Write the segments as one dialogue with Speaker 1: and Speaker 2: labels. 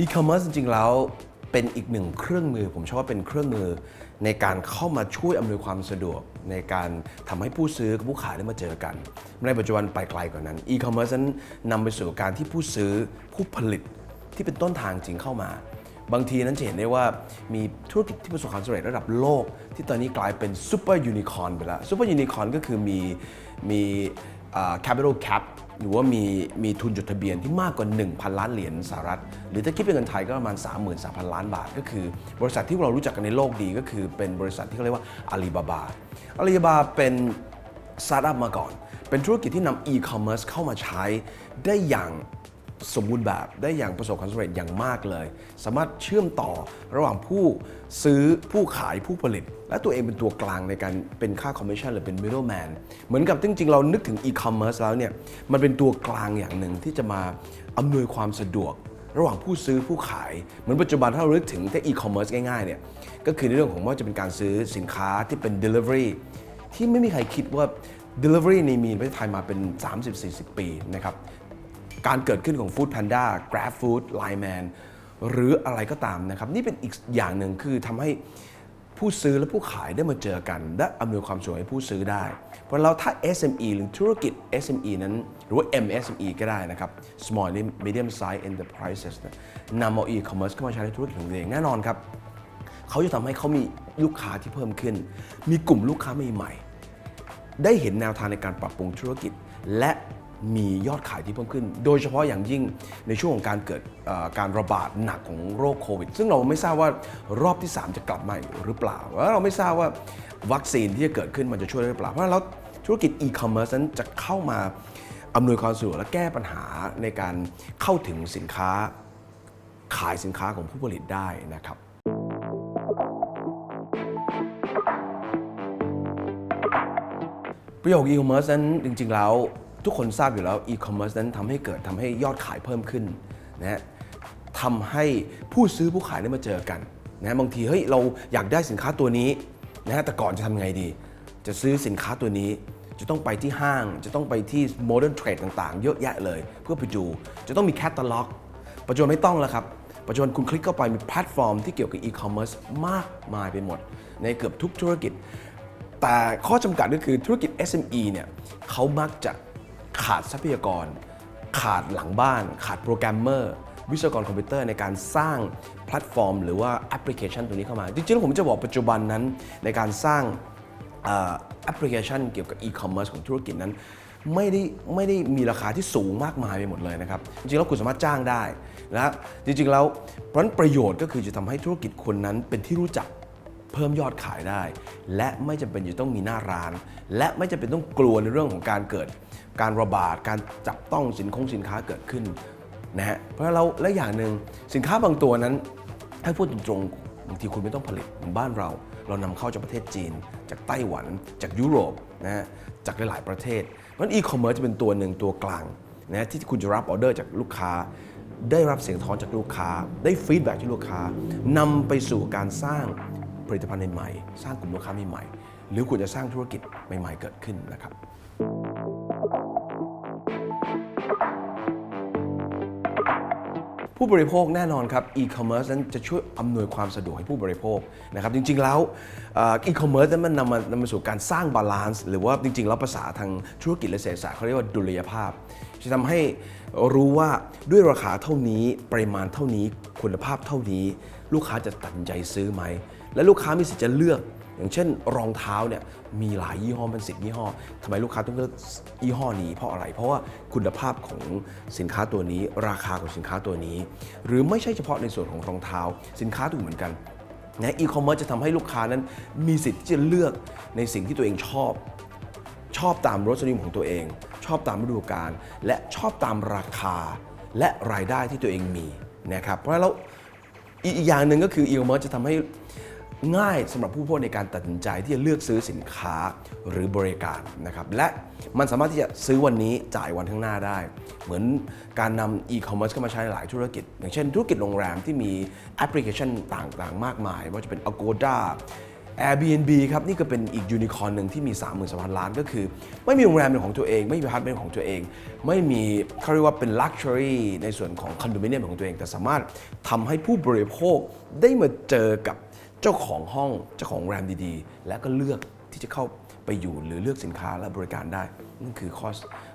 Speaker 1: e-commerce จริงๆแล้วเป็นอีกหนึ่งเครื่องมือ ผมชื่อว่าเป็นเครื่องมือในการเข้ามาช่วยอำนวยความสะดวก ในการทำให้ผู้ซื้อกับผู้ขายได้มาเจอกัน ในปัจจุบันไปไกลกว่านั้น e-commerce นั้นนำไปสู่การที่ผู้ซื้อผู้ผลิตที่เป็นต้นทางจริงเข้ามา บางทีนั้นจะเห็นได้ว่ามีธุรกิจที่ประสบความสำเร็จระดับโลก ที่ตอนนี้กลายเป็นซูเปอร์ยูนิคอร์นไปแล้วซูเปอร์ยูนิคอร์นก็คือมีมี capital cap หรือว่ามีมีทุนจดทะเบียนที่มากกว่า 1,000 ล้านเหรียญสหรัฐ หรือถ้าคิดเป็นเงินไทยก็ประมาณ 33,000 ล้านบาท ก็คือ บริษัทที่เรารู้จักกันในโลกดีก็คือเป็นบริษัทที่เขาเรียกว่าอาลีบาบาอาลีบาบาเป็นสตาร์ทอัพมาก่อน เป็นธุรกิจที่นำอีคอมเมิร์ซเข้ามาใช้ได้อย่าง สมบูรณ์แบบได้อย่างประสบความสำเร็จอย่างมากเลย สามารถเชื่อมต่อระหว่างผู้ซื้อผู้ขายผู้ผลิต และตัวเองเป็นตัวกลางในการเป็นค่าคอมมิชชั่นหรือเป็น middleman เหมือนกับจริง ๆ เรานึกถึง e-commerce แล้วเนี่ยมันเป็นตัวกลางอย่างหนึ่งที่จะมาอำนวยความสะดวกระหว่างผู้ซื้อผู้ขาย เหมือนปัจจุบันถ้าเรานึกถึงแต่ e-commerce ง่ายๆเนี่ยก็คือในเรื่องของว่าจะเป็นการซื้อสินค้าที่เป็น delivery ที่ไม่มีใครคิดว่า delivery ในมีนประเทศไทยมาเป็น 30-40 ปีนะครับ การเกิดขึ้นของ Food Panda Grab Food Line Man หรืออะไรก็ตามนะครับ นี่เป็นอีกอย่างหนึ่งคือทำให้ผู้ซื้อและผู้ขายได้มาเจอกัน และอำนวยความสะดวกให้ผู้ซื้อได้ เพราะเราถ้า SME หรือธุรกิจ SME นั้น หรือว่า MSME ก็ได้นะครับ Small and Medium Size Enterprises เนี่ยนำเอา e-commerce เข้ามาใช้ในธุรกิจของตัวเองแน่นอนครับเขาจะทำให้เขามีลูกค้าที่เพิ่มขึ้น มีกลุ่มลูกค้าใหม่ๆได้เห็นแนวทางในการปรับปรุงธุรกิจ และ มียอดขายที่เพิ่มขึ้น โดยเฉพาะอย่างยิ่งในช่วงของการเกิดการระบาดหนักของโรคโควิด ซึ่งเราไม่ทราบว่ารอบที่ 3 จะกลับมาหรือเปล่า และเราไม่ทราบว่าวัคซีนที่จะเกิดขึ้นมันจะช่วยได้หรือเปล่า เพราะฉะนั้นธุรกิจอีคอมเมิร์ซนั้นจะเข้ามาอำนวยความสะดวกและแก้ปัญหาในการเข้าถึงสินค้าขายสินค้าของผู้ผลิตได้นะครับประโยค e-commerce นั้นจริง ๆ แล้ว ทุกคนทราบอยู่แล้ว e-commerce นั้นทำให้เกิดทำให้ยอดขายเพิ่มขึ้นนะฮะทำให้ผู้ซื้อผู้ขายได้มาเจอกันนะบางทีเฮ้ยเราอยากได้สินค้าตัวนี้นะฮะแต่ก่อนจะทำไงดี จะซื้อสินค้าตัวนี้ จะต้องไปที่ห้าง จะต้องไปที่ modern trade ต่างๆ เยอะแยะเลย เพื่อไปดู จะต้องมีแคตตาล็อก ปัจจุบันไม่ต้องแล้วครับ ปัจจุบันคุณคลิกเข้าไปมีแพลตฟอร์มที่เกี่ยวกับ e-commerce มากมายไปหมด ในเกือบทุกธุรกิจ แต่ข้อจำกัดก็คือธุรกิจ SME เนี่ยเขามักจะ ขาดทรัพยากร ขาดหลังบ้าน ขาดโปรแกรมเมอร์ วิศวกรคอมพิวเตอร์ในการสร้างแพลตฟอร์ม หรือว่าแอปพลิเคชันตัวนี้เข้ามา จริงๆแล้วผมจะบอกปัจจุบันนั้นในการสร้างแอปพลิเคชันเกี่ยวกับอีคอมเมิร์ซของธุรกิจนั้นไม่ได้ไม่ได้มีราคาที่สูงมากมายไปหมดเลยนะครับ จริงๆแล้วคุณสามารถจ้างได้นะจริงๆแล้วเพราะนั้นประโยชน์ก็คือจะทำให้ธุรกิจคนนั้นเป็นที่รู้จักเพิ่มยอดขายได้ และไม่จำเป็นจะต้องมีหน้าร้าน และไม่จำเป็นต้องกลัวในเรื่องของการเกิด การระบาดการจับต้องสินคงสินค้าเกิดขึ้นนะฮะเพราะเราและอย่างหนึ่งสินค้าบางตัวนั้นถ้าพูดตรงๆบางทีคุณไม่ต้องผลิตเหมือนบ้านเรา เรานำเข้าจากประเทศจีน จากไต้หวัน จากยุโรปนะฮะจากหลายๆประเทศเพราะฉะนั้นอีคอมเมิร์ซจะเป็นตัวหนึ่งตัวกลางนะที่คุณจะรับออเดอร์จากลูกค้า ได้รับเสียงท้อนจากลูกค้า ได้ฟีดแบ็กจากลูกค้านำไปสู่การสร้างผลิตภัณฑ์ใหม่ๆสร้างกลุ่มลูกค้าใหม่ๆหรือคุณจะสร้างธุรกิจใหม่ ๆ เกิดขึ้นนะครับ ผู้บริโภคแน่นอนครับ e-commerce นั้นจะช่วยอำนวยความสะดวกให้ผู้บริโภคนะครับจริงๆแล้วเอ่อ e-commerce นั้นมันนำมานำมาสู่การสร้างบาลานซ์หรือว่าจริงๆแล้วภาษาทางธุรกิจและเศรษฐศาสตร์เขาเรียกว่าดุลยภาพจะทำให้รู้ว่าด้วยราคาเท่านี้ปริมาณเท่านี้คุณภาพเท่านี้ ลูกค้าจะตัดใจซื้อไหม และลูกค้ามีสิทธิ์จะเลือก อย่างเช่นรองเท้าเนี่ยมีหลายยี่ห้อเป็นสิบยี่ห้อทำไมลูกค้าต้องเลือกยี่ห้อนี้เพราะอะไร เพราะว่าคุณภาพของสินค้าตัวนี้ ราคาของสินค้าตัวนี้ หรือไม่ใช่เฉพาะในส่วนของรองเท้า สินค้าตัวเหมือนกันนะอีคอมเมิร์ซจะทำให้ลูกค้านั้นมีสิทธิ์ที่จะเลือกในสิ่งที่ตัวเองชอบ ชอบตามรสนิยมของตัวเอง ชอบตามฤดูกาลและชอบตามราคา และรายได้ที่ตัวเองมีนะครับเพราะแล้วอีกอย่างหนึ่งก็คือ e-commerce จะทำให้ ง่ายสำหรับผู้บริโภคในการตัดสินใจที่จะเลือกซื้อสินค้าหรือบริการนะครับและมันสามารถที่จะซื้อวันนี้จ่ายวันข้างหน้าได้ เหมือนการนำ e-commerce เข้ามาใช้ในหลายธุรกิจ อย่างเช่น ธุรกิจโรงแรมที่มีแอปพลิเคชันต่างๆ มากมาย ว่าจะเป็น Agoda Airbnb ครับ นี่ก็เป็นอีกยูนิคอร์นหนึ่งที่มี 3 3 0 0 0 ล้านก็คือ ไม่มีโรงแรมเป็นของตัวเอง ไม่มีพาร์ทเมนต์ของตัวเอง ไม่มีเขาเรียกว่าเป็นลักชัวรี่ในส่วนของคอนโดมิเนียมของตัวเอง แต่สามารถทำให้ผู้บริโภคได้มาเจอกับ เจ้าของห้องเจ้าของแรมดีๆ และก็เลือกที่จะเข้าไปอยู่หรือเลือกสินค้าและบริการได้นั่นคือข้อ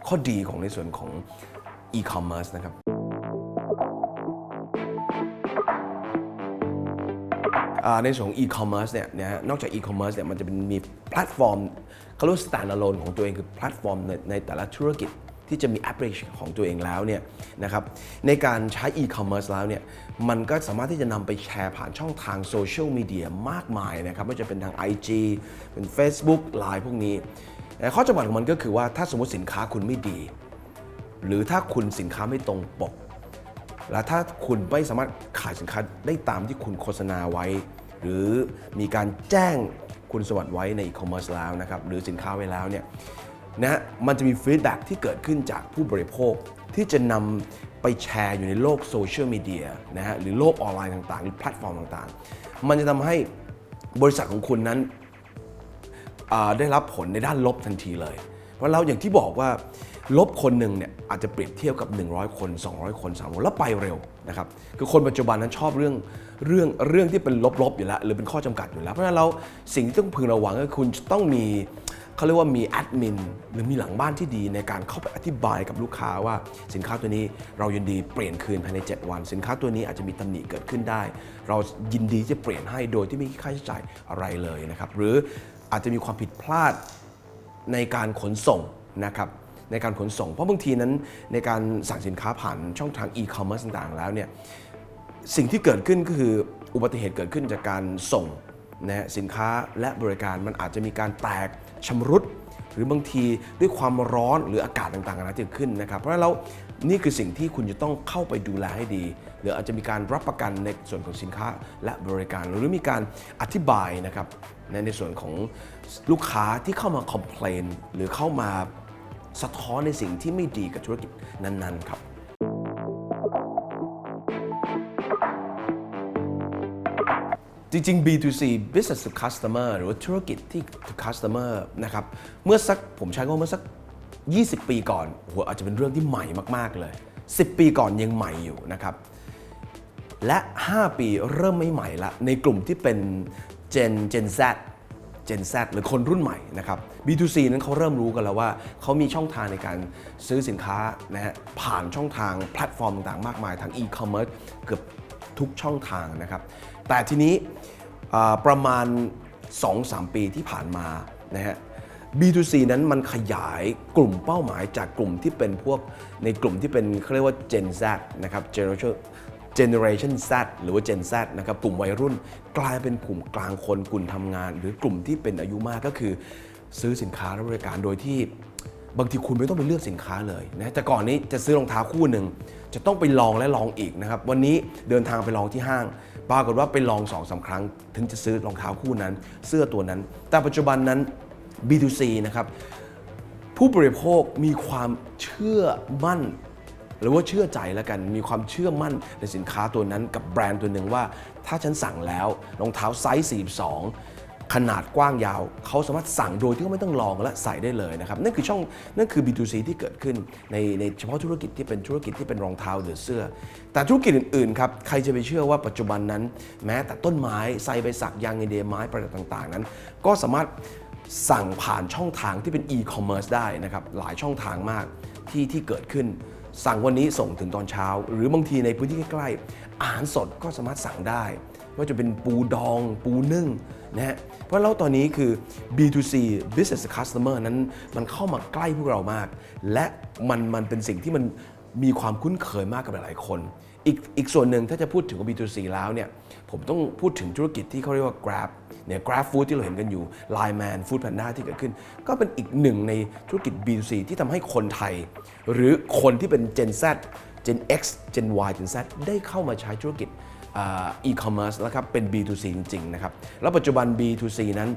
Speaker 1: ข้อดีของในส่วนของ e-commerce นะครับในส่วนของ e-commerce เนี่ยนะฮะนอกจาก e-commerce เนี่ยมันจะเป็นมีแพลตฟอร์มเขาเรียกว่า standalone ของตัวเองคือแพลตฟอร์มในในแต่ละธุรกิจ ที่จะมีแอปพลิเคชันของตัวเองแล้วเนี่ยนะครับในการใช้ e-commerce แล้วเนี่ยมันก็สามารถที่จะนำไปแชร์ผ่านช่องทางโซเชียลมีเดียมากมายนะครับไม่ว่าจะเป็นทาง IG เป็น Facebook Line พวกนี้ข้อจำกัดของมันก็คือว่าถ้าสมมติสินค้าคุณไม่ดี หรือถ้าคุณสินค้าไม่ตรงปก และถ้าคุณไม่สามารถขายสินค้าได้ตามที่คุณโฆษณาไว้ หรือมีการแจ้งคุณสวัสดิ์ไว้ในอีคอมเมิร์ซแล้วนะครับหรือสินค้าไว้แล้วเนี่ย นะมันจะมีฟีดแบ็กที่เกิดขึ้นจากผู้บริโภค ที่จะนำไปแชร์อยู่ในโลกโซเชียลมีเดียนะฮะหรือโลกออนไลน์ต่างๆ หรือแพลตฟอร์มต่างๆ มันจะทำให้บริษัทของคุณนั้นได้รับผลในด้านลบทันทีเลย เพราะเราอย่างที่บอกว่าลบคนหนึ่งเนี่ยอาจจะเปรียบเทียบกับ 100 คน 200 คน300แล้วไปเร็วนะครับคือคนปัจจุบันนั้นชอบเรื่องเรื่องเรื่องที่เป็นลบๆอยู่แล้ว หรือเป็นข้อจำกัดอยู่แล้ว เพราะฉะนั้นเราสิ่งที่ต้องพึงระวังก็คือคุณต้องมี เขาเรียกว่ามีแอดมินหรือมีหลังบ้านที่ดีในการเข้าไปอธิบายกับลูกค้าว่า สินค้าตัวนี้เรายินดีเปลี่ยนคืนภายใน 7 วัน สินค้าตัวนี้อาจจะมีตำหนิเกิดขึ้นได้ เรายินดีจะเปลี่ยนให้โดยที่ไม่มีค่าใช้จ่ายอะไรเลยนะครับหรืออาจจะมีความผิดพลาดในการขนส่งนะครับในการขนส่ง เพราะบางทีนั้นในการสั่งสินค้าผ่านช่องทางอีคอมเมิร์ซต่างๆ แล้วเนี่ยสิ่งที่เกิดขึ้นก็คืออุบัติเหตุเกิดขึ้นจากการส่งนะสินค้าและบริการมันอาจจะมีการแตก ชำรุด หรือบางทีด้วยความร้อนหรืออากาศต่างๆนานาที่เกิดขึ้นนะครับ เพราะฉะนั้นแล้วนี่คือสิ่งที่คุณจะต้องเข้าไปดูแลให้ดี หรืออาจจะมีการรับประกันในส่วนของสินค้าและบริการ หรือมีการอธิบายนะครับในในส่วนของลูกค้าที่เข้ามาคอมเพลนหรือเข้ามาสะท้อนในสิ่งที่ไม่ดีกับธุรกิจนั้นๆครับ จริง ๆ B2C business to customer หรือว่าธุรกิจที่ to customer นะครับ เมื่อสักผมใช้คำว่าเมื่อสัก 20 ปีก่อนโหอาจจะเป็นเรื่องที่ใหม่มาก ๆ เลย 10 ปีก่อนยังใหม่อยู่นะครับ และ 5 ปีเริ่มไม่ใหม่ละ ในกลุ่มที่เป็น Gen Gen Z Gen Z หรือคนรุ่นใหม่นะครับ B2C นั้นเขาเริ่มรู้กันแล้วว่า เขามีช่องทางในการซื้อสินค้านะฮะผ่านช่องทางแพลตฟอร์มต่างๆมากมายทั้ง e-commerce เกือบทุกช่องทางนะครับ แต่ทีนี้ประมาณ 2-3 ปีที่ผ่านมานะฮะ B2C นั้นมันขยายกลุ่มเป้าหมายจากกลุ่มที่เป็นพวกในกลุ่มที่เป็นเขาเรียกว่า Gen Z นะครับ Generation Generation Z หรือว่า Gen Z นะครับกลุ่มวัยรุ่นกลายเป็นกลุ่มกลางคนกลุ่มทำงาน หรือกลุ่มที่เป็นอายุมากก็คือ ซื้อสินค้าและบริการโดยที่ บางทีคุณไม่ต้องไปเลือกสินค้าเลยนะแต่ก่อนนี้จะซื้อรองเท้าคู่หนึ่งจะต้องไปลองและลองอีกนะครับวันนี้เดินทางไปลองที่ห้าง ปรากฏว่าไปลอง2อสาครั้ง ถึงจะซื้อรองเท้าคู่นั้น เสื้อตัวนั้น แต่ปัจจุบันนั้น B2C นะครับผู้บริโภคมีความเชื่อมั่น หรือว่าเชื่อใจแล้วกัน มีความเชื่อมั่นในสินค้าตัวนั้นกับแบรนด์ตัวหนึ่งว่า ถ้าฉันสั่งแล้วรองเท้าไซส์ 42 ขนาดกว้างยาว เขาสามารถสั่งโดยที่เขาไม่ต้องลองและใส่ได้เลยนะครับ นั่นคือช่องนั่นคือ B2C ที่เกิดขึ้นในในเฉพาะธุรกิจที่เป็นธุรกิจที่เป็นรองเท้าหรือเสื้อ แต่ธุรกิจอื่นๆครับใครจะไปเชื่อว่าปัจจุบันนั้น แม้แต่ต้นไม้ใส่ใบสักยางอินเดียไม้ประดับต่างๆ นั้น ก็สามารถสั่งผ่านช่องทางที่เป็น e-commerce ได้นะครับหลายช่องทางมากที่ที่เกิดขึ้น สั่งวันนี้ส่งถึงตอนเช้า หรือบางทีในพื้นที่ใกล้ๆอาหารสดก็สามารถสั่งได้ ว่าจะเป็นปูดอง ปูนึ่งนะฮะเพราะแล้วตอนนี้คือ B2C business customer นั้นมันเข้ามาใกล้พวกเรามาก และมันมันเป็นสิ่งที่มันมีความคุ้นเคยมากกับหลายๆคน อีกอีกส่วนหนึ่งถ้าจะพูดถึง B2C แล้วเนี่ยผมต้องพูดถึงธุรกิจที่เขาเรียกว่า Grab เนี่ย Grab Food ที่เราเห็นกันอยู่ Line Man Food Panda ที่เกิดขึ้น ก็เป็นอีกหนึ่งในธุรกิจ B2C ที่ทำให้คนไทย หรือคนที่เป็น Gen Z Gen X Gen Y Gen Z ได้เข้ามาใช้ธุรกิจ อ่า e-commerce แล้วครับเป็น B2C จริงๆนะครับแล้วปัจจุบัน B2C นั้น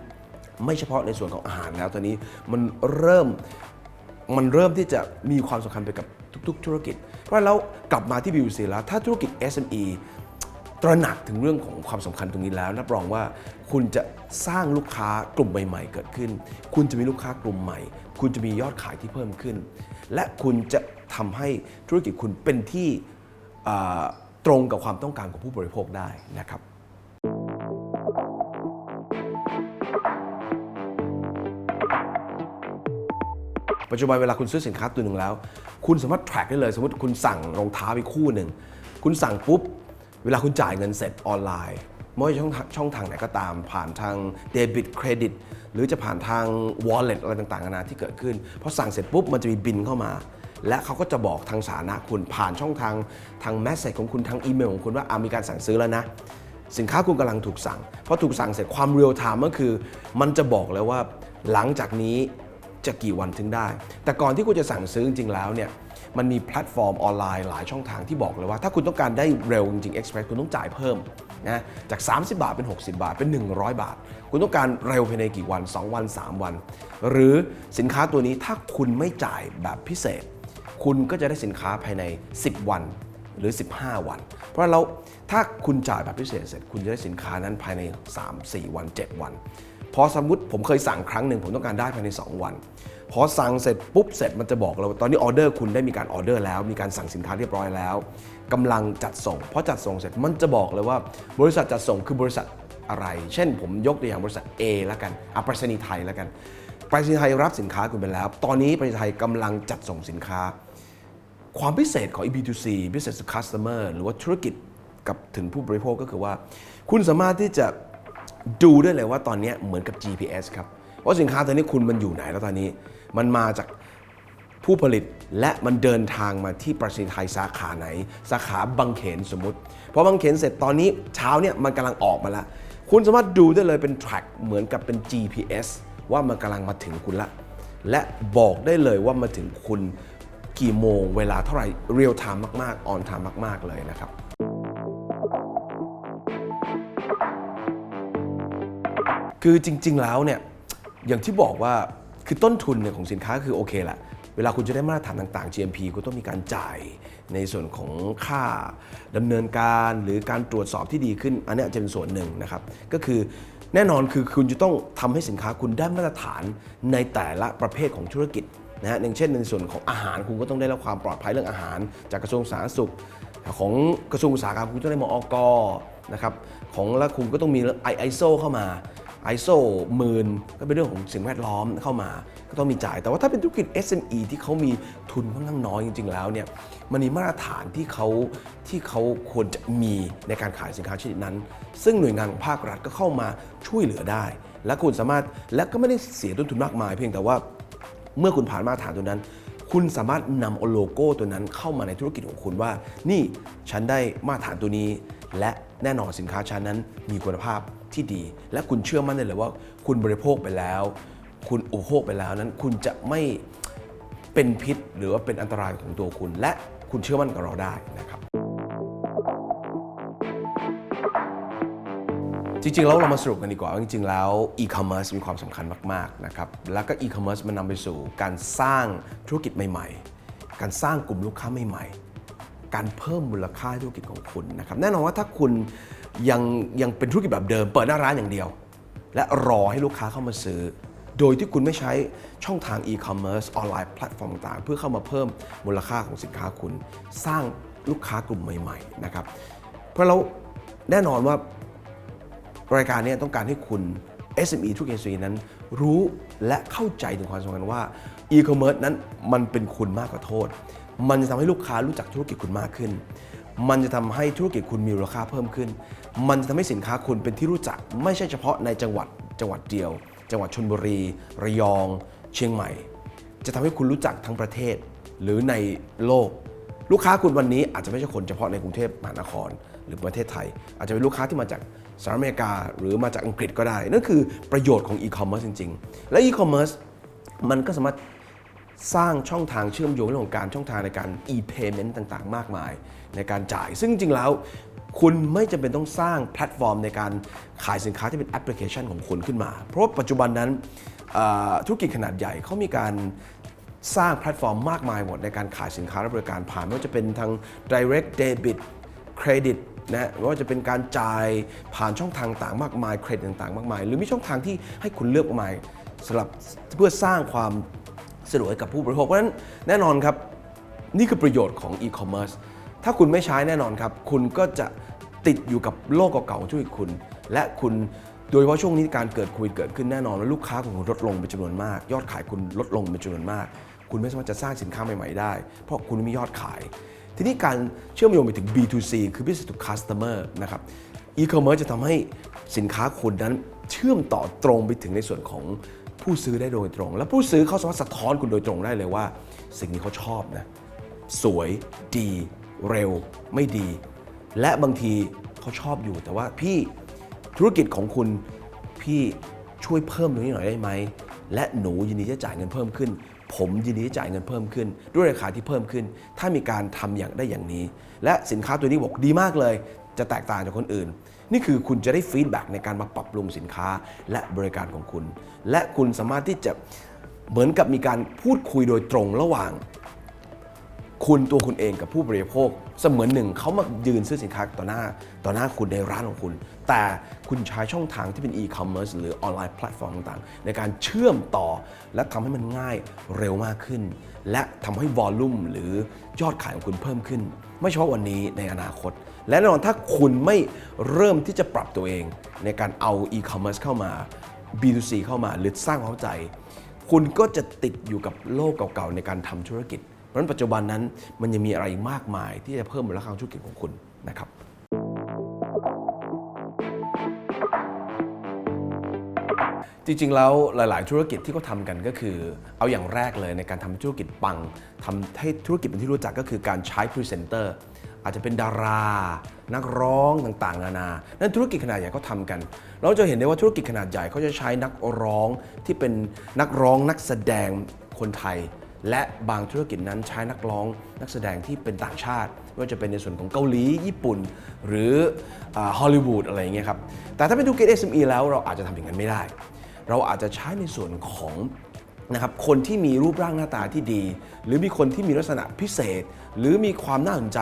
Speaker 1: ไม่เฉพาะในส่วนของอาหารแล้วตอนนี้มันเริ่มมันเริ่มที่จะมีความสำคัญไปกับทุกๆ ธุรกิจ เพราะแล้วกลับมาที่ B2C แล้ว ถ้าธุรกิจ SME ตระหนักถึงเรื่องของความสำคัญตรงนี้แล้วรับรองว่าคุณจะสร้างลูกค้ากลุ่มใหม่ ๆ เกิดขึ้น คุณจะมีลูกค้ากลุ่มใหม่ คุณจะมียอดขายที่เพิ่มขึ้น และคุณจะทำให้ธุรกิจคุณเป็นที่ ตรงกับความต้องการของผู้บริโภคได้นะครับปัจจุบันเวลาคุณซื้อสินค้าตัวหนึ่งแล้ว คุณสามารถ track ได้เลย สมมติคุณสั่งรองเท้าไปคู่หนึ่ง คุณสั่งปุ๊บ เวลาคุณจ่ายเงินเสร็จออนไลน์ไม่ว่าช่องทางช่องทางไหนก็ตาม ผ่านทางเดบิตเครดิตหรือจะผ่านทาง wallet อะไรต่างๆนานาที่เกิดขึ้นพอสั่งเสร็จปุ๊บมันจะมีบินเข้ามา และเขาก็จะบอกทางสาธารณะคุณผ่านช่องทางทางแมสเซจของคุณทางอีเมลของคุณว่าอามีการสั่งซื้อแล้วนะ สินค้าคุณกำลังถูกสั่งพอถูกสั่งเสร็จความเรียลไทม์ก็คือ มันจะบอกเลยว่าหลังจากนี้จะกี่วันถึงได้ แต่ก่อนที่คุณจะสั่งซื้อจริงๆแล้วเนี่ยมันมีแพลตฟอร์มออนไลน์หลายช่องทางที่บอกเลยว่า ถ้าคุณต้องการได้เร็วจริงๆ Express คุณต้องจ่ายเพิ่มนะจาก 30 บาทเป็น 60 บาทเป็น 100 บาท คุณต้องการเร็วภายในกี่วัน 2 วัน 3 วัน หรือสินค้าตัวนี้ถ้าคุณไม่จ่ายแบบพิเศษ คุณก็จะได้สินค้าภายใน 10 วันหรือ 15 วัน เพราะเราถ้าคุณจ่ายแบบพิเศษเสร็จ คุณจะได้สินค้านั้นภายใน 3 4 วัน 7 วัน พอสมมติผมเคยสั่งครั้งหนึ่งผมต้องการได้ภายใน 2 วัน พอสั่งเสร็จปุ๊บเสร็จมันจะบอกเราตอนนี้ออเดอร์คุณได้มีการออเดอร์แล้ว มีการสั่งสินค้าเรียบร้อยแล้วกำลังจัดส่งพอจัดส่งเสร็จมันจะบอกเลยว่า บริษัทจัดส่งคือบริษัทอะไร เช่น ผมยกตัวอย่างบริษัท A แล้วกันอะไปรษณีย์ไทยแล้วกันไปรษณีย์ไทยรับสินค้าคุณไปแล้ว ตอนนี้ไปรษณีย์ไทยกำลังจัดส่งสินค้า ความพิเศษของ EB2C Business to Customer หรือว่าธุรกิจกับถึงผู้บริโภคก็คือว่า คุณสามารถที่จะดูได้เลยว่าตอนนี้เหมือนกับ GPS ครับ ว่าสินค้าตัวนี้คุณมันอยู่ไหนแล้วตอนนี้ มันมาจากผู้ผลิตและมันเดินทางมาที่ประเทศไทยสาขาไหน สาขาบางเขนสมมติพอบางเขนเสร็จตอนนี้เช้าเนี่ยมันกำลังออกมาแล้วคุณสามารถดูได้เลยเป็น track เหมือนกับเป็น GPS ว่ามันกำลังมาถึงคุณละ และบอกได้เลยว่ามาถึงคุณ กี่โมงเวลาเท่าไหร่เรียลไทม์มากๆออนไทม์มาก ๆ เลยนะครับคือจริง ๆ แล้วเนี่ยอย่างที่บอกว่าคือต้นทุนเนี่ยของสินค้าคือโอเคแหละเวลาคุณจะได้มาตรฐานต่างๆ GMP คุณต้องมีการจ่ายในส่วนของค่าดำเนินการหรือการตรวจสอบที่ดีขึ้น อันนี้จะเป็นส่วนหนึ่งนะครับ ก็คือแน่นอนคือคุณจะต้องทำให้สินค้าคุณได้มาตรฐานในแต่ละประเภทของธุรกิจ นะฮะอย่างเช่นในส่วนของอาหารคุณก็ต้องได้รับความปลอดภัยเรื่องอาหาร จากกระทรวงสาธารณสุข ของกระทรวงอุตสาหกรรมคุณต้องได้มอกนะครับของแล้วคุณก็ต้องมีไอไอโซเข้ามา ISO หมื่นก็เป็นเรื่องของสิ่งแวดล้อมเข้ามา ก็ต้องมีจ่าย แต่ว่าถ้าเป็นธุรกิจ SME ที่เขามีทุนค่อนข้างน้อยจริง ๆ แล้วเนี่ยมันมีมาตรฐานที่เขาที่เขาควรจะมีในการขายสินค้าชนิดนั้น ซึ่งหน่วยงานของภาครัฐก็เข้ามาช่วยเหลือได้ และคุณสามารถและก็ไม่ได้เสียต้นทุนมากมาย เพียงแต่ว่า เมื่อคุณผ่านมาตรฐานตัวนั้น คุณสามารถนำโลโก้ตัวนั้นเข้ามาในธุรกิจของคุณว่า นี่ฉันได้มาตรฐานตัวนี้ และแน่นอนสินค้าฉันนั้นมีคุณภาพที่ดี และคุณเชื่อมั่นได้เลยว่า คุณบริโภคไปแล้ว คุณอุปโภคไปแล้วนั้น คุณจะไม่เป็นพิษ หรือว่าเป็นอันตรายของตัวคุณ และคุณเชื่อมั่นกับเราได้นะครับ จริงๆ แล้วเรามาสรุปกันดีกว่าว่าจริงๆ แล้วอีคอมเมิร์ซมีความสำคัญมากๆนะครับแล้วก็อีคอมเมิร์ซมันนำไปสู่การสร้างธุรกิจใหม่ ๆ การสร้างกลุ่มลูกค้าใหม่ ๆ การเพิ่มมูลค่าธุรกิจของคุณนะครับแน่นอนว่าถ้าคุณยังยังเป็นธุรกิจแบบเดิม เปิดหน้าร้านอย่างเดียว และรอให้ลูกค้าเข้ามาซื้อ โดยที่คุณไม่ใช้ช่องทางอีคอมเมิร์ซออนไลน์แพลตฟอร์มต่างๆเพื่อเข้ามาเพิ่มมูลค่าของสินค้าคุณ สร้างลูกค้ากลุ่มใหม่ ๆ นะครับ เพราะเราแน่นอนว่า รายการนี้ต้องการให้คุณ SME ทุก SME นั้นรู้และเข้าใจถึงความสำคัญว่า e-commerce นั้นมันเป็นคุณมากกว่าโทษ มันจะทำให้ลูกค้ารู้จักธุรกิจคุณมากขึ้น มันจะทำให้ธุรกิจคุณมีมูลค่าเพิ่มขึ้น มันจะทำให้สินค้าคุณเป็นที่รู้จักไม่ใช่เฉพาะในจังหวัดจังหวัดเดียว จังหวัดชนบุรี ระยอง เชียงใหม่ จะทำให้คุณรู้จักทั้งประเทศหรือในโลก ลูกค้าคุณวันนี้อาจจะไม่ใช่คนเฉพาะในกรุงเทพมหานคร หรือประเทศไทย อาจจะเป็นลูกค้าที่มาจากสหรัฐอเมริกา หรือมาจากอังกฤษก็ได้ นั่นคือประโยชน์ของอีคอมเมิร์ซจริง ๆ และอีคอมเมิร์ซมันก็สามารถสร้างช่องทางเชื่อมโยงเรื่องของการช่องทางในการ e-payment ต่างๆ มากมาย ในการจ่าย ซึ่งจริงแล้วคุณไม่จำเป็นต้องสร้างแพลตฟอร์มในการขายสินค้าที่เป็นแอปพลิเคชันของคุณขึ้นมา เพราะว่าปัจจุบันนั้นธุรกิจขนาดใหญ่เขามีการ สร้างแพลตฟอร์มมากมายหมดในการขายสินค้าและบริการผ่านไม่ว่าจะเป็นทาง direct debit credit นะไม่ว่าจะเป็นการจ่ายผ่านช่องทางต่างมากมายเครดิตต่างๆ มากมาย หรือมีช่องทางที่ให้คุณเลือกมากมายสำหรับเพื่อสร้างความสะดวกให้กับผู้บริโภคเพราะฉะนั้นแน่นอนครับ นี่คือประโยชน์ของ e-commerce ถ้าคุณไม่ใช้แน่นอนครับ คุณก็จะติดอยู่กับโลกเก่าๆของธุรกิจคุณ และคุณ โดยเฉพาะช่วงนี้การเกิดโควิดเกิดขึ้นแน่นอนว่าลูกค้าของคุณลดลงเป็นจำนวนมาก ยอดขายคุณลดลงเป็นจำนวนมาก คุณไม่สามารถจะสร้างสินค้าใหม่ ๆ ได้ เพราะคุณไม่มียอดขาย ทีนี้การเชื่อมโยงไปถึง B2C คือ business to customer นะครับ e-commerce จะทำให้สินค้าคุณนั้นเชื่อมต่อตรงไปถึงในส่วนของผู้ซื้อได้โดยตรง และผู้ซื้อเขาสามารถสะท้อนคุณโดยตรงได้เลยว่า สิ่งนี้เขาชอบนะสวยดี เร็ว ไม่ดี และบางทีเขาชอบอยู่แต่ว่าพี่ ธุรกิจของคุณพี่ช่วยเพิ่มตรงนี้หน่อยได้ไหม และหนูยินดีจะจ่ายเงินเพิ่มขึ้น ผมยินดีจะจ่ายเงินเพิ่มขึ้น ด้วยราคาที่เพิ่มขึ้น ถ้ามีการทำอย่างได้อย่างนี้ และสินค้าตัวนี้บอกดีมากเลย จะแตกต่างจากคนอื่น นี่คือคุณจะได้ฟีดแบ็กในการมาปรับปรุงสินค้าและบริการของคุณ และคุณสามารถที่จะเหมือนกับมีการพูดคุยโดยตรงระหว่าง คุณตัวคุณเองกับผู้บริโภค เสมือนหนึ่งเขามายืนซื้อสินค้าต่อหน้าต่อหน้าคุณในร้านของคุณ แต่คุณใช้ช่องทางที่เป็น e-commerce หรือออนไลน์แพลตฟอร์มต่างๆ ในการเชื่อมต่อ และทำให้มันง่ายเร็วมากขึ้น และทำให้วอลลุ่มหรือยอดขายของคุณเพิ่มขึ้น ไม่เฉพาะวันนี้ในอนาคต และแน่นอนถ้าคุณไม่เริ่มที่จะปรับตัวเอง ในการเอา e-commerce เข้ามา B2C เข้ามาหรือสร้างความเข้าใจ คุณก็จะติดอยู่กับโลกเก่าๆในการทำธุรกิจ เพราะฉะนั้นปัจจุบันนั้นมันยังมีอะไรมากมายที่จะเพิ่มมูลค่าของธุรกิจของคุณนะครับ จริงๆแล้วหลาย ๆ ธุรกิจที่เขาทำกันก็คือ เอาอย่างแรกเลยในการทำธุรกิจปังทำให้ธุรกิจเป็นที่รู้จักก็คือการใช้พรีเซนเตอร์อาจจะเป็นดารา นักร้องต่างๆ นานา นั่นธุรกิจขนาดใหญ่เขาทำกัน เราจะเห็นได้ว่าธุรกิจขนาดใหญ่เขาจะใช้นักร้องที่เป็นนักร้องนักแสดงคนไทย และบางธุรกิจนั้นใช้นักร้องนักแสดงที่เป็นต่างชาติไม่ว่าจะเป็นในส่วนของเกาหลี ญี่ปุ่น หรือฮอลลีวูดอะไรอย่างเงี้ยครับ แต่ถ้าเป็นธุรกิจ SME แล้วเราอาจจะทำอย่างนั้นไม่ได้ เราอาจจะใช้ในส่วนของนะครับคนที่มีรูปร่างหน้าตาที่ดี หรือมีคนที่มีลักษณะพิเศษ หรือมีความน่าสนใจ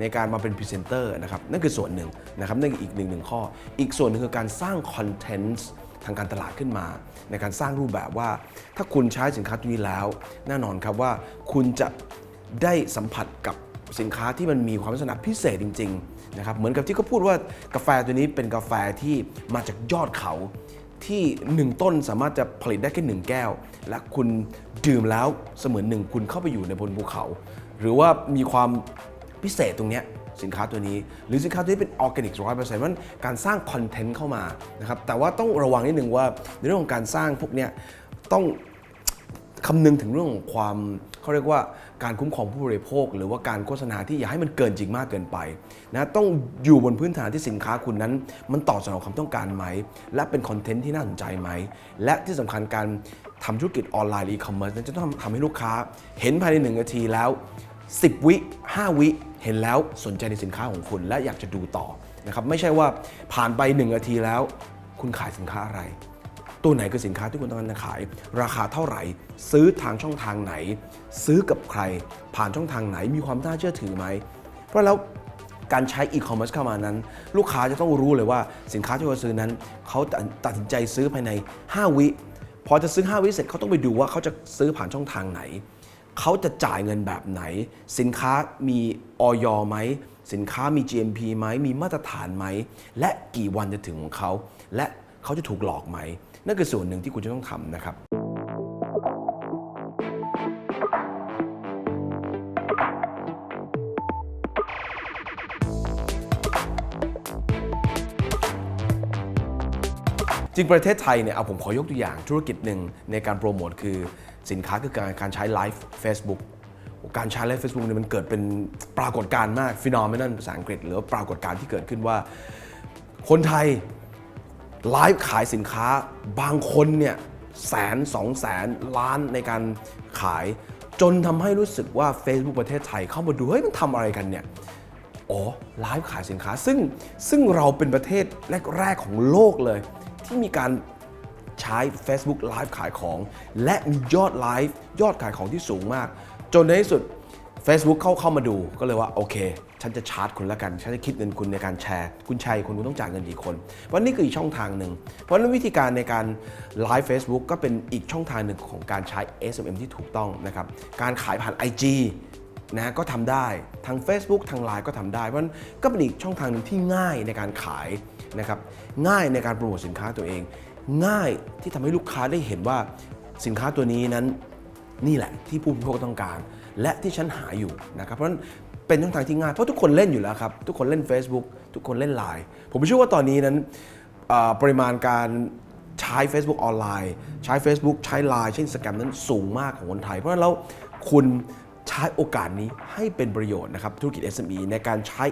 Speaker 1: ในการมาเป็นพรีเซนเตอร์นะครับนั่นคือส่วนหนึ่งนะครับนั่นคืออีกหนึ่งหนึ่งข้อ อีกส่วนหนึงคือการสร้างคอนเทนต์ทางการตลาดขึ้นมา ในการสร้างรูปแบบว่า ถ้าคุณใช้สินค้าตัวนี้แล้ว แน่นอนครับว่าคุณจะได้สัมผัสกับสินค้าที่มันมีความลักษณะพิเศษจริง ๆ นะครับ เหมือนกับที่เขาพูดว่ากาแฟตัวนี้เป็นกาแฟที่มาจากยอดเขา ที่ 1 ต้นสามารถจะผลิตได้แค่หนึ่งแก้ว และคุณดื่มแล้วเสมือนหนึ่งคุณเข้าไปอยู่ในบนภูเขา หรือว่ามีความพิเศษตรงเนี้ยสินค้าตัวนี้ หรือสินค้าตัวนี้เป็นออร์แกนิกร้อยเปอร์เซ็นต์มันการสร้างคอนเทนต์เข้ามานะครับแต่ว่าต้องระวังนิดนึงว่าในเรื่องของการสร้างพวกเนี้ยต้องคำนึงถึงเรื่องของความเขาเรียกว่า การคุ้มครองผู้บริโภค หรือว่าการโฆษณาที่อย่าให้มันเกินจริงมากเกินไปนะต้องอยู่บนพื้นฐานที่สินค้าคุณนั้น มันตอบสนองความต้องการไหม และเป็นคอนเทนต์ที่น่าสนใจไหม และที่สำคัญการทำธุรกิจออนไลน์อีคอมเมิร์ซนั้นจะต้องทำให้ลูกค้า เห็นภายในหนึ่งนาทีแล้ว 10 วิ 5 วิเห็นแล้วสนใจในสินค้าของคุณ และอยากจะดูต่อนะครับไม่ใช่ว่าผ่านไป1นาทีแล้ว คุณขายสินค้าอะไร ตัวไหนคือสินค้าที่คุณต้องการจะขาย ราคาเท่าไหร่ ซื้อทางช่องทางไหน ซื้อกับใคร ผ่านช่องทางไหนมีความน่าเชื่อถือไหม เพราะแล้วการใช้อีคอมเมิร์ซเข้ามานั้น ลูกค้าจะต้องรู้เลยว่าสินค้าที่เขาซื้อนั้น เขาตัดสินใจซื้อภายใน 5 วิพอจะซื้อ 5 วิเสร็จเขาต้องไปดูว่าเขาจะซื้อผ่านช่องทางไหน เขาจะจ่ายเงินแบบไหน สินค้ามีออยไหม สินค้ามี GMP ไหม มีมาตรฐานไหม และกี่วันจะถึงของเขา และเขาจะถูกหลอกไหม นั่นคือส่วนหนึ่งที่คุณจะต้องทำนะครับจริงประเทศไทยเนี่ยเอาผมขอยกตัวอย่างธุรกิจหนึ่งในการโปรโมทคือสินค้าคือการการใช้ไลฟ์ Facebook การใช้ไลฟ์ Facebook เนี่ยมันเกิดเป็นปรากฏการณ์มากฟินอมนั่นภาษาอังกฤษ หรือปรากฏการณ์ที่เกิดขึ้นว่า คนไทย ไลฟ์ขายสินค้าบางคนเนี่ยแสนสองแสนล้านในการขาย จนทำให้รู้สึกว่า Facebook ประเทศไทยเข้ามาดู เฮ้ย มันทำอะไรกันเนี่ย อ๋อไลฟ์ขายสินค้าซึ่งซึ่งเราเป็นประเทศแรก ๆ ของโลกเลย ที่มีการใช้ Facebook ไลฟ์ขายของ และมียอดไลฟ์ยอดขายของที่สูงมาก จนในที่สุด Facebook เข้าเข้ามาดูก็เลยว่าโอเค ฉันจะชาร์จคุณละกัน ฉันจะคิดเงินคุณในการแชร์ คุณแชร์คนคุณต้องจ่ายเงินกี่คนเพราะนี่คืออีกช่องทางหนึ่ง เพราะนั้นวิธีการในการไลฟ์ Facebook ก็เป็นอีกช่องทางหนึ่งของการใช้ SMM ที่ถูกต้องนะครับ การขายผ่าน IG นะก็ทำได้ทาง Facebook ทาง Line ก็ทำได้เพราะนั้นก็เป็นอีกช่องทางหนึ่งที่ง่ายในการขายนะครับง่ายในการโปรโมทสินค้าตัวเอง ง่ายที่ทำให้ลูกค้าได้เห็นว่าสินค้าตัวนี้นั้นนี่แหละที่ผู้บริโภคต้องการ และที่ฉันหาอยู่นะครับเพราะฉะนั้นเป็นช่องทางที่ง่ายเพราะทุกคนเล่นอยู่แล้วครับ ทุกคนเล่น Facebook ทุกคนเล่น Line ผมเชื่อว่าตอนนี้นั้นปริมาณการใช้ Facebook ออนไลน์ ใช้ Facebook ใช้ Line ใช้ Instagram นั้นสูงมากของคนไทย เพราะฉะนั้นแล้วคุณใช้โอกาสนี้ให้เป็นประโยชน์นะครับธุรกิจ SME ในการใช้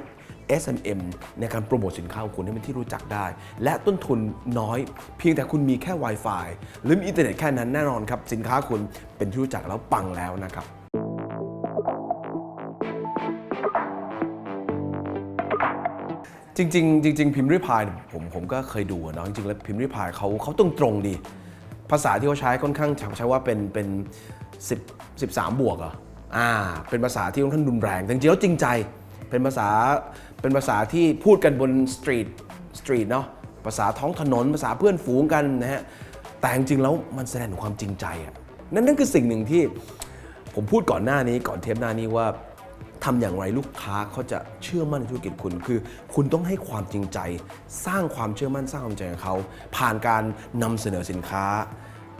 Speaker 1: SMM ในการโปรโมทสินค้าของคุณให้เป็นที่รู้จักได้ และต้นทุนน้อย เพียงแต่คุณมีแค่ Wi-Fi หรือมีอินเทอร์เน็ตแค่นั้นแน่นอนครับ สินค้าคุณเป็นที่รู้จักแล้วปังแล้วนะครับ จริงๆจริง ๆ พิมพ์ริพายผมผมก็เคยดูอะเนาะจริงๆแล้วพิมพ์ริพายเขาเขาตรงตรงๆดี ภาษาที่เขาใช้ค่อนข้างใช้ว่าเป็นเป็น10 13 บวกเหรอะอ่าเป็นภาษาที่ค่อนข้างรุนแรงแต่จริงๆแล้วจริงใจเป็นภาษาเป็นภาษาที่พูดกันบนสตรีทสตรีทเนาะภาษาท้องถนนภาษาเพื่อนฝูงกันนะฮะแต่จริงๆแล้วมันแสดงถึงความจริงใจอะนั่นนั่นคือสิ่งหนึ่งที่ผมพูดก่อนหน้านี้ก่อนเทปหน้านี้ว่า ทำอย่างไรลูกค้าเขาจะเชื่อมั่นในธุรกิจคุณ คือ คุณต้องให้ความจริงใจ สร้างความเชื่อมั่นสร้างความใจกับเขาผ่านการนำเสนอสินค้า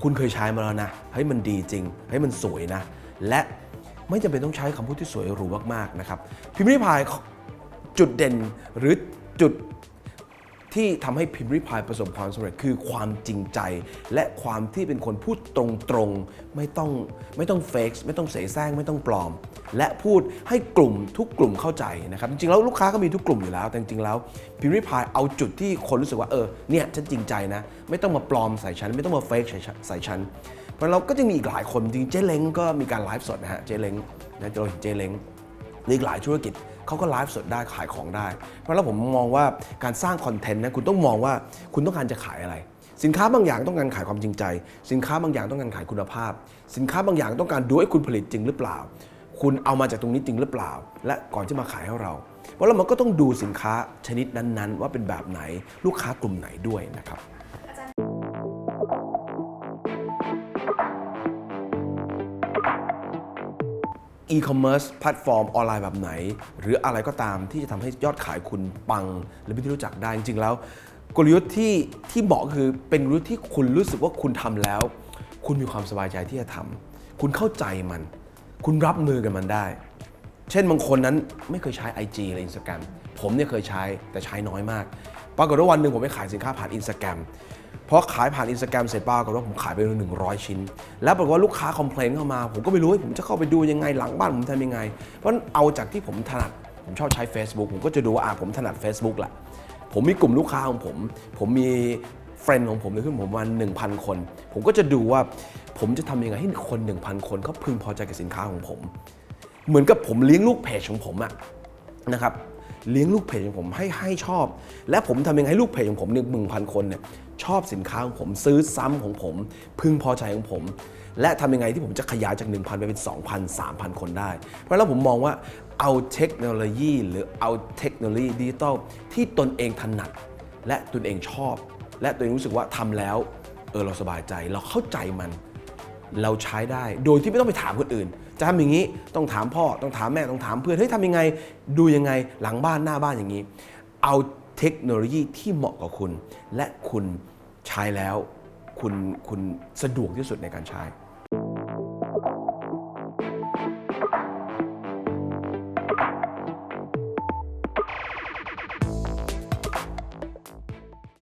Speaker 1: คุณเคยใช้มาแล้วนะเฮ้ยมันดีจริงเฮ้ยมันสวยนะ และไม่จำเป็นต้องใช้คำพูดที่สวยหรูมากๆนะครับพิมพ์ริพายจุดเด่นหรือจุด ที่ทำให้พิมพ์ริพายประสบความสำเร็จคือความจริงใจ และความที่เป็นคนพูดตรงๆ ไม่ต้องไม่ต้องเฟกซ์ไม่ต้องเสแสร้งไม่ต้องปลอม และพูดให้กลุ่มทุกกลุ่มเข้าใจนะครับ จริงๆ แล้วลูกค้าก็มีทุกกลุ่มอยู่แล้ว แต่จริงๆ แล้วพิมพ์ริพายเอาจุดที่คนรู้สึกว่าเออเนี่ยฉันจริงใจนะ ไม่ต้องมาปลอมใส่ฉัน ไม่ต้องมาเฟกใส่ฉันใส่ฉันเพราะเราก็จะมีอีกหลายคนจริงเจ๊เล้งก็มีการไลฟ์สดนะฮะเจ๊เล้งนะเราเห็นเจ๊เล้งหรืออีกหลายธุรกิจ เขาก็ไลฟ์สดได้ขายของได้ เพราะฉะนั้นผมมองว่าการสร้างคอนเทนต์นะคุณต้องมองว่าคุณต้องการจะขายอะไร สินค้าบางอย่างต้องการขายความจริงใจ สินค้าบางอย่างต้องการขายคุณภาพ สินค้าบางอย่างต้องการดูให้คุณผลิตจริงหรือเปล่า คุณเอามาจากตรงนี้จริงหรือเปล่า และก่อนที่มาขายให้เรา เพราะแล้วมันก็ต้องดูสินค้าชนิดนั้นๆ ว่าเป็นแบบไหนลูกค้ากลุ่มไหนด้วยนะครับ อีคอมเมิร์ซแพลตฟอร์มออนไลน์แบบไหน หรืออะไรก็ตามที่จะทำให้ยอดขายคุณปังหรือเป็นที่รู้จักได้จริงๆแล้ว กลยุทธ์ที่ที่เหมาะคือเป็นกลยุทธ์ที่คุณรู้สึกว่าคุณทำแล้ว คุณมีความสบายใจที่จะทำคุณเข้าใจมัน คุณรับมือกับมันได้ เช่นบางคนนั้นไม่เคยใช้ IG หรือ Instagram ผมเนี่ยเคยใช้แต่ใช้น้อยมาก ปรากฏว่าวันหนึ่งผมไปขายสินค้าผ่าน Instagram พอขายผ่าน Instagram เสร็จปรากฏว่าผมขายไปหนึ่งร้อยชิ้น แล้วปรากฏว่าลูกค้าคอมเพลนเข้ามา ผมก็ไม่รู้ว่าผมจะเข้าไปดูยังไงหลังบ้านผมทำยังไง เพราะเอาจากที่ผมถนัด ผมชอบใช้ Facebook ผมก็จะดูว่าอะผมถนัด Facebook แหละ ผมมีกลุ่มลูกค้าของผม ผมมีเฟรนด์ของผมเลยขึ้นผมประมาณ1,000คน ผมก็จะดูว่าผมจะทำยังไงให้คน1,000คนเขาพึงพอใจกับสินค้าของผม เหมือนกับผมเลี้ยงลูกเพจของผมอะนะครับ เลี้ยงลูกเพจของผมให้ให้ชอบ และผมทำยังไงให้ลูกเพจของผมหนึ่งหมื่นพันคนเนี่ยชอบสินค้าของผมซื้อซ้ำของผม พึงพอใจของผม และทำยังไงที่ผมจะขยายจาก 1,000 ไปเป็น 2,000 3,000 คนได้ เพราะฉะนั้นผมมองว่าเอาเทคโนโลยีหรือเอาเทคโนโลยีดิจิตอลที่ตนเองถนัด และตนเองชอบ และตัวเองรู้สึกว่าทำแล้วเออเราสบายใจเราเข้าใจมัน เราใช้ได้ โดยที่ไม่ต้องไปถามคนอื่น จะทำอย่างนี้ต้องถามพ่อต้องถามแม่ต้องถามเพื่อนเฮ้ยทำยังไง ดูยังไงหลังบ้านหน้าบ้านอย่างนี้ เอาเทคโนโลยีที่เหมาะกับคุณ และคุณใช้แล้วคุณคุณสะดวกที่สุดในการใช้